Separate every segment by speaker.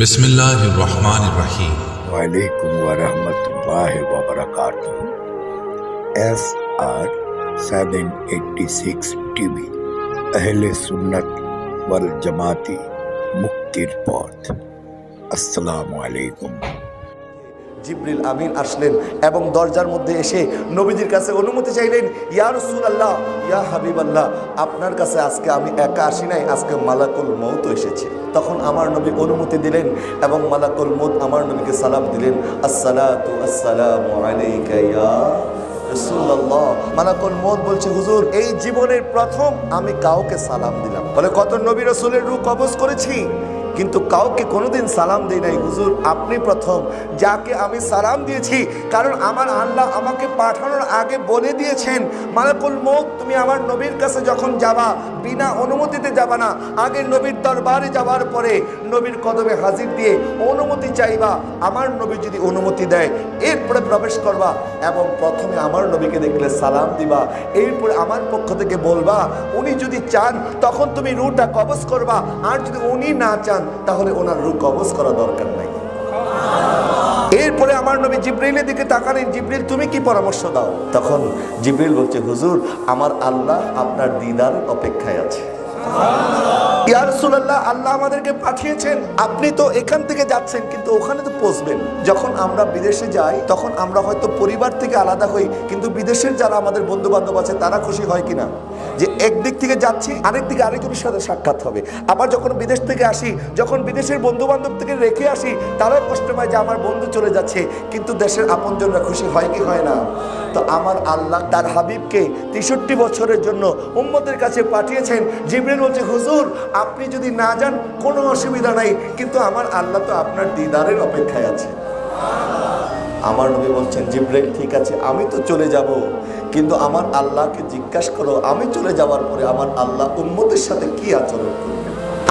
Speaker 1: بسم اللہ الرحمن
Speaker 2: الرحیم۔ وعلیکم ورحمۃ اللہ وبرکاتہ۔ ایس آر سیون ایٹی سکس ٹی وی اہل سنت والجماعتی مکتر پورت۔ السلام علیکم۔
Speaker 3: জিব্রিল আমিন আসলেন এবং দরজার মধ্যে এসে নবীজির কাছে অনুমতি চাইলেন, ইয়া রসুল আল্লাহ ইয়া হাবিব আল্লাহ আপনার কাছে আজকে আমি একা আসি নাই, আজকে মালাকুল মৌত এসেছে। তখন আমার নবী অনুমতি দিলেন এবং মালাকুল মৌত আমার নবীকে সালাম দিলেন, আসসালাতু আসসালামু আলাইকা মালাকুল মৌত বলছে, হুজুর, এই জীবনের প্রথম আমি কাউকে সালাম দিলাম। বলে, কত নবী রসুলের রূপ কবজ করেছি? কিন্তু কাউকে কোনোদিন সালাম দেই নাই। হুজুর, আপনি প্রথম। যাকে আমি সালাম দিয়েছি, কারণ আমার আল্লাহ আমাকে পাঠানোর আগে বলে দিয়েছেন, মালাকুল মৌত তুমি আমার নবীর কাছে যখন যাবা, বিনা অনুমতিতে যাবা না, আগে নবীর দরবারে যাওয়ার পরে নবীর কদমে হাজির দিয়ে অনুমতি চাইবা। আমার নবী যদি অনুমতি দেয়, এরপরে প্রবেশ করবা এবং প্রথমে আমার নবীকে দেখলে সালাম দিবা। এরপরে আমার পক্ষ থেকে বলবা, উনি যদি চান, তখন তুমি রুটা কবজ করবা। আর যদি উনি না চান তাহলে ওনার রু কবজ করা দরকার নাই। এরপরে আমার নবী জিব্রিলের দিকে তাকালেন জিব্রিল তুমি কি পরামর্শ দাও? তখন জিব্রিল বলছে, হুজুর, আমার আল্লাহ আপনার দিদার অপেক্ষায় আছে। ইয়া রাসূলুল্লাহ, আল্লাহ আমাদেরকে পাঠিয়েছেন। আপনি তো এখান থেকে যাচ্ছেন, কিন্তু ওখানে তো পৌঁছবেন। যখন আমরা বিদেশে যাই, তখন আমরা হয়তো পরিবার থেকে আলাদা হই, কিন্তু বিদেশের যারা আমাদের বন্ধু বান্ধব আছে, তারা খুশি হয় কিনা? যে একদিক থেকে যাচ্ছি, আরেক দিকে আরেকজনের সাথে সাক্ষাৎ হবে। আবার যখন বিদেশ থেকে আসি, যখন বিদেশের বন্ধু বান্ধব থেকে রেখে আসি, তারাও কষ্ট পায় যে আমার বন্ধু চলে যাচ্ছে, কিন্তু দেশের আপনজনরা খুশি হয় কি হয় না? তো আমার আল্লাহ তার হাবিবকে তেষট্টি বছরের জন্য উম্মদের কাছে পাঠিয়েছেন। জিবরিল বলছে, হুজুর, আপনি যদি না যান, কোনো অসুবিধা নাই। কিন্তু আমার আল্লাহ তো আপনার দিদারের অপেক্ষায় আছে। আমার নবী বলছেন জিব্রাইল ঠিক আছে, আমি তো চলে যাব। কিন্তু আমার আল্লাহকে জিজ্ঞাসা করো, আমি চলে যাওয়ার পরে আমার আল্লাহ উম্মতের সাথে কি আচরণ করবে?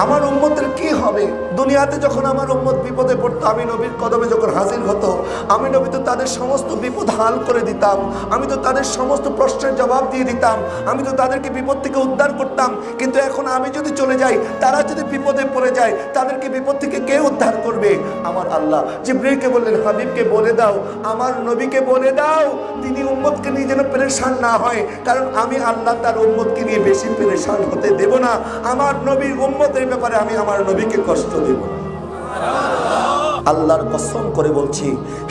Speaker 3: আমার উম্মতের কি হবে? দুনিয়াতে যখন আমার উম্মত বিপদে পড়তো, আমি নবীর কদমে যখন হাজির হতো, আমি নবী তো তাদের সমস্ত বিপদ হাল করে দিতাম, আমি তো তাদের সমস্ত প্রশ্নের জবাব দিয়ে দিতাম, আমি তো তাদেরকে বিপদ থেকে উদ্ধার করতাম, কিন্তু এখন আমি যদি চলে যাই, তারা যদি বিপদে পড়ে যায়, তাদেরকে বিপদ থেকে কে উদ্ধার করবে? আমার আল্লাহ। জিব্রাইলকে বললেন, হাবিবকে বলে দাও, আমার নবীকে বলে দাও, তিনি উম্মতকে নিয়ে যেন পেরেশান না হয়, কারণ আমি আল্লাহ তার উম্মতকে নিয়ে বেশি পেরেশান হতে দেব না। আমার নবীর উম্মতের ব্যাপারে আমি আমার নবীকে কষ্ট দেব। আল্লাহর কসম করে বলছি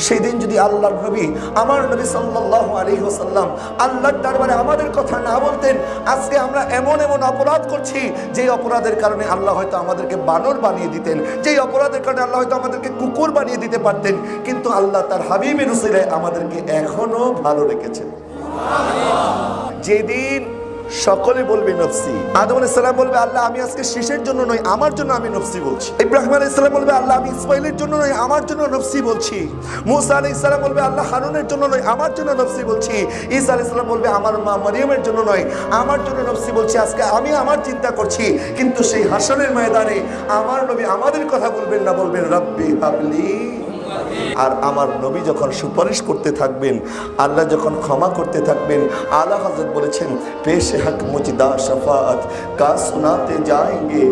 Speaker 3: সেই দিন যদি আল্লাহর নবী আমার নবী সাল্লাল্লাহু আলাইহি ওয়াসাল্লাম আল্লাহর দরবারে আমাদের কথা না বলতেন, আজকে আমরা এমন এমন অপরাধ করছি, যেই অপরাধের কারণে আল্লাহ হয়তো আমাদেরকে বানর বানিয়ে দিতেন, যেই অপরাধের কারণে আল্লাহ হয়তো আমাদেরকে কুকুর বানিয়ে দিতে পারতেন, কিন্তু আল্লাহ তার হাবিবের উসিলে আমাদেরকে এখনও ভালো রেখেছেন। যেদিন সকলে বলবে নফসি। আদম আলাইহিস সালাম বলবে, আল্লাহ, আমি আজকে শেষের জন্য নয়, আমার জন্য আমি নফসি বলছি। ইব্রাহিম আলাইহিস সালাম বলবে, আল্লাহ, আমি ইসমাইলের জন্য নয়, আমার জন্য নফসি বলছি। মুসা আলাইহিস সালাম বলবে, আল্লাহ, হারুনের জন্য নয়, আমার জন্য নফসি বলছি। ঈসা আলাইহিস সালাম বলবে, আমার মা মারিয়ামের জন্য নয়, আমার জন্য নফসি বলছি। আজকে আমি আমার চিন্তা করছি, কিন্তু সেই হাসনের ময়দানে আমার নবী আমাদের কথা বলবেন না, বলবেন, রব্বি হাবলি। আর আমার নবী যখন সুপারিশ করতে থাকবেন, আল্লাহ যখন ক্ষমা করতে থাকবেন, আল্লাহ হাজরত বলেছেন, পেশে হক মুজিদা শফাত কা শোনাতে যায়গে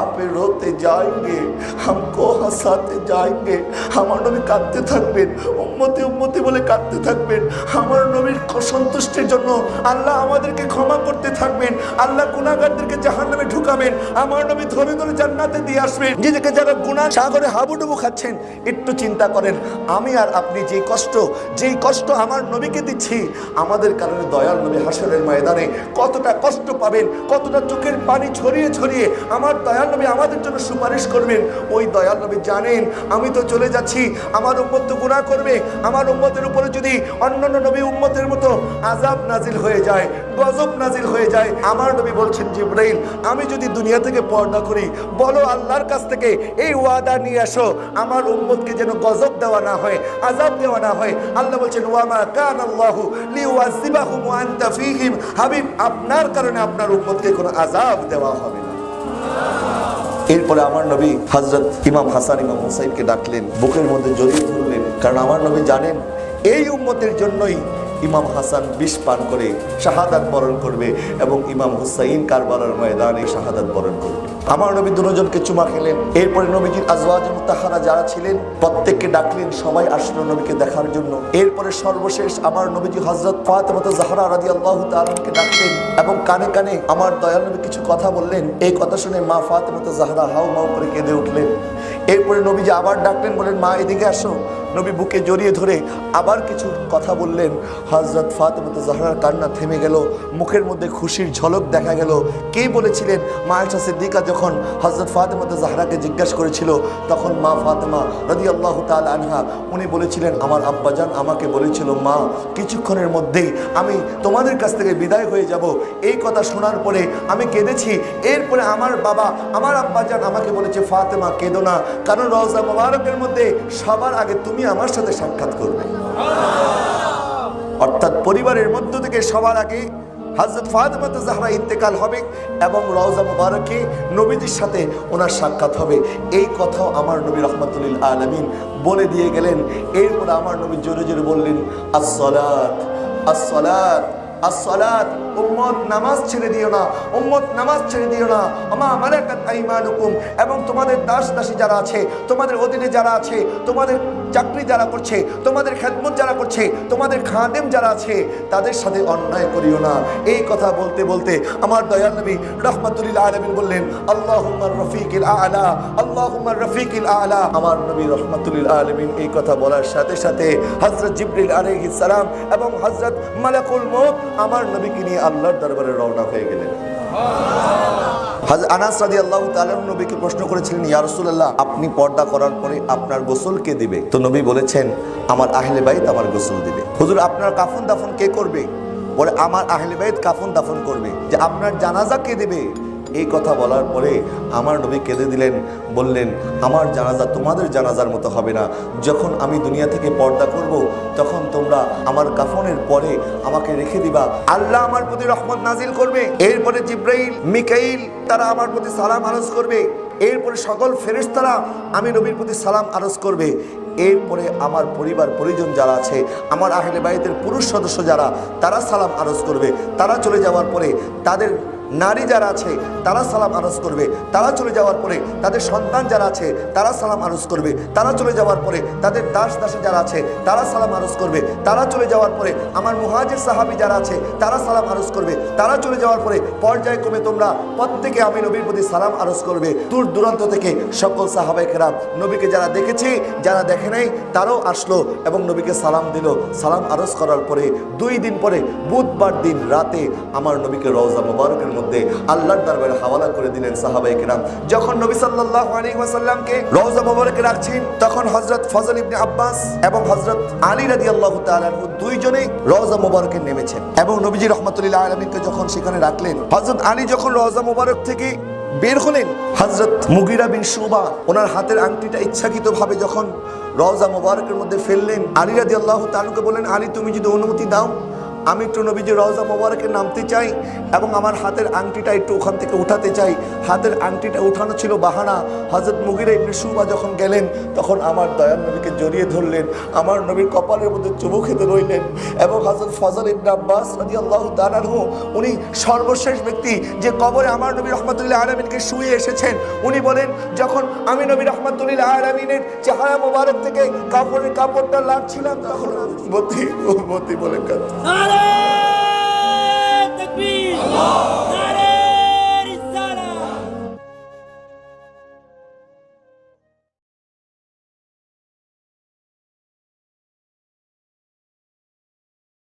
Speaker 3: আপে রোতে যায়গে হামকো হাসাতে যায়গে আমার নবী কাঁদতে থাকবেন, উম্মতি উম্মতি বলে কাঁদতে থাকবেন, আমার নবীর সন্তুষ্টির জন্য আল্লাহ আমাদেরকে ক্ষমা করতে থাকবেন, আল্লাহ গুণাগারদেরকে জাহান নামে ঢুকাবেন, আমার নবী ধরে ধরে জান্নাতে দিয়ে আসবেন, নিজেকে যারা গুণা সাগরে হাবুডুবু খাচ্ছেন, একটু চিন্তা করেন আমি আর আপনি যে কষ্ট, যেই কষ্ট আমার নবীকে দিচ্ছি, আমাদের কারণে দয়াল নবী হাসরের ময়দানে কতটা কষ্ট পাবেন, কতটা চোখের পানি ছড়িয়ে ছড়িয়ে আমার দয়াল নবী আমাদের জন্য সুপারিশ করবেন। ওই দয়াল নবী জানেন, আমি তো চলে যাচ্ছি, আমার উম্মত তো গুনাহ করবে, আমার উম্মতের উপরে যদি অন্যান্য নবী উম্মতের মতো আজাব নাজিল হয়ে যায়, গজব নাজিল হয়ে যায়, আমার নবী বলছেন, জিব্রাইল, আমি যদি দুনিয়া থেকে পর্দা করি, বলো আল্লাহর কাছ থেকে, এই ওয়াদা নিয়ে আসো, আমার উম্মতকে যেন গজব দেওয়া না হয় আজাব দেওয়া না হয়। আল্লাহ বলছেন ওয়ামা কান আল্লাহু লিওয়াজিবাহুম ওয়া আনতা ফীহিম। হাবিব, আপনার কারণে আপনার উম্মতকে কোনো আজাব দেওয়া হবে না। এরপরে আমার নবী হজরত ইমাম হাসান, ইমাম হুসাইনকে ডাকলেন, বুকের মধ্যে জড়িয়ে ধরলেন, কারণ আমার নবী জানেন, এই উম্মতের জন্যই ইমাম হাসান বিষ পান করে শাহাদাত বরণ করবে এবং ইমাম হুসাইন কারবালার ময়দানে শাহাদাত বরণ করবে। আমার নবী দুজনকে চুমা খেলেন। এরপরে নবীজির আজওয়াজ মুতাহারা যারা ছিলেন, প্রত্যেককে ডাকলেন, সবাই আসলো নবীকে দেখার জন্য। এরপরে সর্বশেষ আমার নবীজি হজরত ফাতেমাত জাহরা রাদি আল্লাহ তালকে ডাকলেন এবং কানে কানে আমার দয়াল নবী কিছু কথা বললেন। এই কথা শুনে মা ফাতেমাত জাহরা হাউ মাউ করে কেঁদে উঠলেন। এরপরে নবীজি আবার ডাকলেন বলেন মা, এদিকে আসো। নবী বুকে জড়িয়ে ধরে আবার কিছু কথা বললেন। হজরত ফাতেমাত জাহরার কান্না থেমে গেল, মুখের মধ্যে খুশির ঝলক দেখা গেল। কে বলেছিলেন? মা আয়েশা সিদ্দিকা যখন হজরত ফাতেমাত জাহরাকে জিজ্ঞাসা করেছিল, তখন মা ফাতেমা রদি আল্লাহ তাল আনহা, উনি বলেছিলেন, আমার আব্বাজান আমাকে বলেছিল, মা, কিছুক্ষণের মধ্যেই আমি তোমাদের কাছ থেকে বিদায় হয়ে যাব। এই কথা শোনার পরে আমি কেঁদেছি। এরপরে আমার বাবা, আমার আব্বাজান আমাকে বলেছে, ফাতেমা, কেঁদো না। কারণ রওজা মোবারকের মধ্যে সবার আগে তুমি আমার সাথে সাক্ষাৎ করবে। অর্থাৎ পরিবারের মধ্য থেকে সবার আগে হজরত ফাতেমাতে জাহরা ইন্তেকাল হবে এবং রওজা মুবারকে নবীজির সাথে ওনার সাক্ষাৎ হবে। এই কথাও আমার নবী রহমতুল্লিল আলমিন বলে দিয়ে গেলেন। এরপরে আমার নবী জোরে জোরে বললেন আসলাত আসলাত আসসালাত। উম্মত নামাজ ছেড়ে দিও না, উম্মত নামাজ ছেড়ে দিও না। আমা মালাকাত আইমানুকুম, এবং তোমাদের দাস দাসী যারা আছে, তোমাদের অধীনে যারা আছে, তোমাদের চাকরি যারা করছে, তোমাদের খেদমত যারা করছে, তোমাদের খাদেম যারা আছে, তাদের সাথে অন্যায় করিও না। এই কথা বলতে বলতে আমার দয়াল নবী রহমাতুল্লাহ আলমিন বললেন আল্লাহুম্মার রফিকিল আলা আল্লাহুম্মার রফিকিল আলা। আমার নবী রহমাতুল্লাহ আলমিন এই কথা বলার সাথে সাথে হজরত জিবরিল আলাইহিস সালাম এবং হজরত মালাকুল মউত আমার নবীকে নিয়ে আল্লাহর দরবারে রওনা হয়ে গেলেন। আনাস রাজি আল্লাহ নবীকে প্রশ্ন করেছিলেন ইয়ারসুল্লাহ আপনি পর্দা করার পরে আপনার গোসল কে দিবে? তো নবী বলেছেন, আমার আহলে বাইত আমার গোসল দিবে। হুজুর, আপনার কাফন দাফন কে করবে? বলে, আমার আহলে বাইত কাফন দাফন করবে। যে, আপনার জানাজা কে দিবে? এই কথা বলার পরে আমার নবী কেঁদে দিলেন, বললেন, আমার জানাজা তোমাদের জানাজার মতো হবে না। যখন আমি দুনিয়া থেকে পর্দা করব, তখন তোমরা আমার কাফনের পরে আমাকে রেখে দিবা। আল্লাহ আমার প্রতি রহমত নাজিল করবে। এরপরে জিব্রাইল, মিকাইল, তারা আমার প্রতি সালাম আরজ করবে। এরপরে সকল ফেরেশতারা আমি নবীর প্রতি সালাম আরজ করবে। এরপরে আমার পরিবার, পরিজন যারা আছে, আমার আহলে বাইতের পুরুষ সদস্য যারা, তারা সালাম আরজ করবে। তারা চলে যাওয়ার পরে তাদের নারী যারা আছে, তারা সালাম আরজ করবে। তারা চলে যাওয়ার পরে তাদের সন্তান যারা আছে, তারা সালাম আরজ করবে। তারা চলে যাওয়ার পরে তাদের দাস দাসী যারা আছে, তারা সালাম আরজ করবে। তারা চলে যাওয়ার পরে আমার মুহাজির সাহাবি যারা আছে, তারা সালাম আরজ করবে। তারা চলে যাওয়ার পরে পর্যায়ক্রমে তোমরা প্রত্যেকে আমি নবীর প্রতি সালাম আরজ করবে। দূর দূরান্ত থেকে সকল সাহাবাই কেরাম নবীকে যারা দেখেছে, যারা দেখে নাই, তারাও আসলো এবং নবীকে সালাম দিল। সালাম আরজ করার পরে দুই দিন পরে বুধবার দিন রাতে আমার নবীকে রওজা মোবারকের মধ্যে আল্লাহর দরবারে হাওয়ালা করে দিলেন সাহাবাই কেরাম। যখন নবী সাল্লাল্লাহু আলাইহি ওয়াসাল্লামকে রওজা মোবারকে রাখছেন, তখন হযরত ফজল ইবনে আব্বাস এবং হযরত আলী রাদিয়াল্লাহু তাআলা আনহু দুইজনেই রওজা মোবারকে নেমেছেন এবং নবীজি রহমাতুল্লাহ আলমিনকে যখন সেখানে রাখলেন, হযরত আলী যখন রওজা মোবারক থেকে বের হলেন হজরত মুগিরা বিন সুবা ওনার হাতের আংটিটা ইচ্ছাকৃতভাবে যখন রওজা মোবারকের মধ্যে ফেললেন, আলী রাদি আল্লাহ তালুকে বললেন, আলী, তুমি যদি অনুমতি দাও আমি একটু নবীজি রওজা মোবারকে নামতে চাই এবং আমার হাতের আংটিটা একটু ওখান থেকে উঠাতে চাই। হাতের আংটিটা উঠানো ছিল বাহানা। হজরত মুগিরা ইবনে সুবা যখন গেলেন, তখন আমার দয়াল নবীকে জড়িয়ে ধরলেন, আমার নবীর কপালের মধ্যে চুমু খেতে রইলেন এবং হজরত ফজল ইবনে আব্বাস রাজি আল্লাহ তালানহু উনি সর্বশেষ ব্যক্তি যে কবরে আমার নবী রহমতুল্লাহ আলমিনকে শুয়ে এসেছেন। উনি বলেন, যখন আমি নবী রহমতুল্লাহ আলমিনের চেহারা মোবারক থেকে কাপড়ের কাপড়টা লাগছিলাম তখন মতি মতি বলে কাঁদছে।
Speaker 4: নারে তকবীর